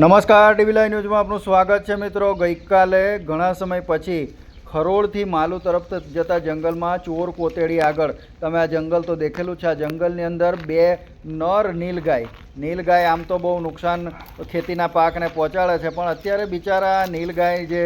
નમસ્કાર, TV live ન્યૂઝમાં આપનું સ્વાગત છે મિત્રો. ગઈકાલે ઘણા સમય પછી ખરોળથી માલુ તરફ જતા જંગલમાં ચોર કોતેડી આગળ. તમે આ જંગલ તો દેખેલું છે. આ જંગલની અંદર બે નર નીલગાય. નીલગાય આમ તો બહુ નુકસાન ખેતીના પાકને પહોંચાડે છે, પણ અત્યારે બિચારા નીલગાય જે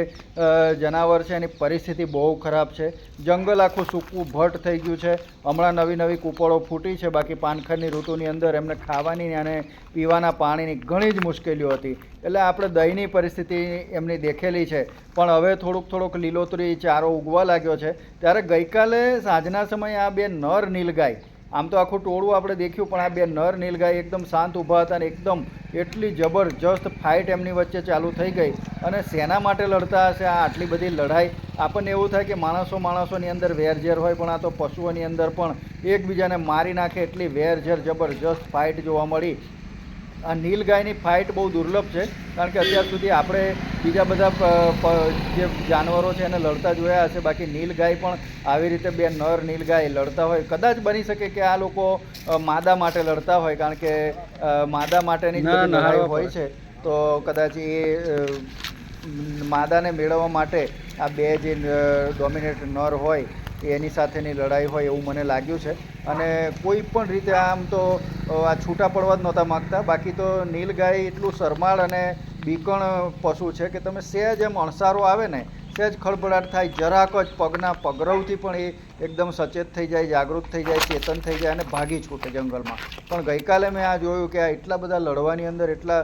જનાવર છે, એની પરિસ્થિતિ બહુ ખરાબ છે. જંગલ આખું સૂકું, ભટ્ટ થઈ ગયું છે. હમણાં નવી નવી કૂપળો ફૂટી છે, બાકી પાનખરની ઋતુની અંદર એમને ખાવાની અને પીવાના પાણીની ઘણી જ મુશ્કેલીઓ હતી. એટલે આપણે દહીંની પરિસ્થિતિ એમની દેખેલી છે. પણ હવે થોડુંક થોડુંક લીલોતરી ચારો ઉગવા લાગ્યો છે. ત્યારે ગઈકાલે સાંજના સમયે આ બે નર નીલગાય આમ તો આખું ટોળું આપણે દેખ્યું, પણ આ બે નર નીલગાય એકદમ શાંત ઊભા હતા અને એકદમ એટલી જબરજસ્ત ફાઇટ એમની વચ્ચે ચાલુ થઈ ગઈ. અને શેના માટે લડતા હશે, આ આટલી બધી લડાઈ. આપણને એવું થાય કે માણસો માણસોની અંદર વેરઝેર હોય, પણ આ તો પશુઓની અંદર પણ એકબીજાને મારી નાખે એટલી વેરઝેર જબરજસ્ત ફાઇટ જોવા મળી. આ નીલગાયની ફાઇટ બહુ દુર્લભ છે કારણ કે અત્યાર સુધી આપણે બીજા બધા જે જાનવરો છે એને લડતા જોયા હશે બાકી નીલગાય પણ આવી રીતે બે નર નીલગાય લડતા હોય. કદાચ બની શકે કે આ લોકો માદા માટે લડતા હોય કારણ કે માદા માટેની લડાઈ હોય છે. તો કદાચ એ માદાને મેળવવા માટે આ બે જે ડોમિનેટ નર હોય એની સાથેની લડાઈ હોય એવું મને લાગ્યું છે. અને કોઈ પણ રીતે આમ તો આ છૂટા પડવા જ નહોતા માગતા. બાકી તો નીલગાય એટલું શરમાળ અને બીકણ પશુ છે કે તમે સહેજ એમ અણસારો આવે ને, સહેજ ખળભળાટ થાય, જરાક જ પગના પગરવથી પણ એ એકદમ સચેત થઈ જાય, જાગૃત થઈ જાય, ચેતન થઈ જાય અને ભાગી છૂટે જંગલમાં. પણ ગઈકાલે મેં આ જોયું કે આ એટલા બધા લડવાની અંદર, એટલા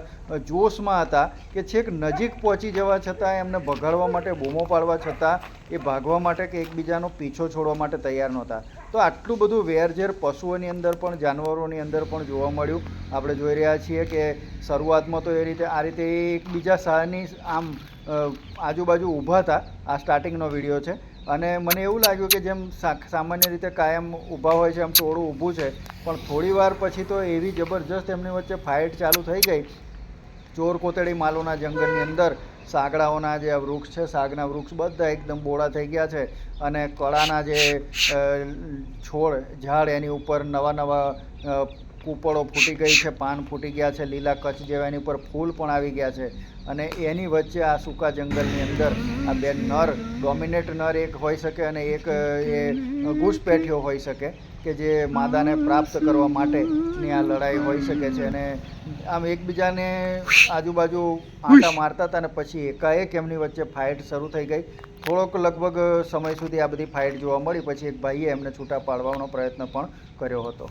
જોશમાં હતા કે છેક નજીક પહોંચી જવા છતાં, એમને ભગાડવા માટે, બૂમો પાડવા છતાં, એ ભાગવા માટે કે એકબીજાનો પીછો છોડવા માટે તૈયાર નહોતા. તો આટલું બધું વેરઝેર પશુઓની અંદર પણ, જાનવરોની અંદર પણ જોવા મળ્યું. આપણે જોઈ રહ્યા છીએ કે શરૂઆતમાં તો એ રીતે, આ રીતે એકબીજા સાની, આમ આજુબાજુ ઊભા હતા. આ સ્ટાર્ટિંગનો વીડિયો છે. અને મને એવું લાગ્યું કે જેમ સામાન્ય રીતે કાયમ ઊભા હોય છે એમ ટોળું ઊભું છે, પણ થોડી વાર પછી તો એવી જબરજસ્ત એમની વચ્ચે ફાઇટ ચાલુ થઈ ગઈ. ચોર કોતેડી માલોના જંગલની અંદર, સાગડાઓના જે વૃક્ષ છે, સાગના વૃક્ષ બધા એકદમ બોળા થઈ ગયા છે અને કળાના જે છોડ, ઝાડ એની ઉપર નવા નવા કૂપળો ફૂટી ગઈ છે પાન ફૂટી ગયા છે લીલા કચ્છ જેવા એની ઉપર ફૂલ પણ આવી ગયા છે. અને એની વચ્ચે આ સૂકા જંગલની અંદર આ બે નર ડોમિનેટ નર એક હોઈ શકે અને એક એ ઘૂસપેઠિયો હોઈ શકે કે જે માદાને પ્રાપ્ત કરવા માટેની આ લડાઈ હોઈ શકે છે. અને આમ એકબીજાને આજુબાજુ આંટા મારતા હતા અને પછી એકાએક એમની વચ્ચે ફાઇટ શરૂ થઈ ગઈ. થોડોક લગભગ સમય સુધી આ બધી ફાઇટ જોવા મળી. પછી એક ભાઈએ એમને છૂટા પાડવાનો પ્રયત્ન પણ કર્યો હતો.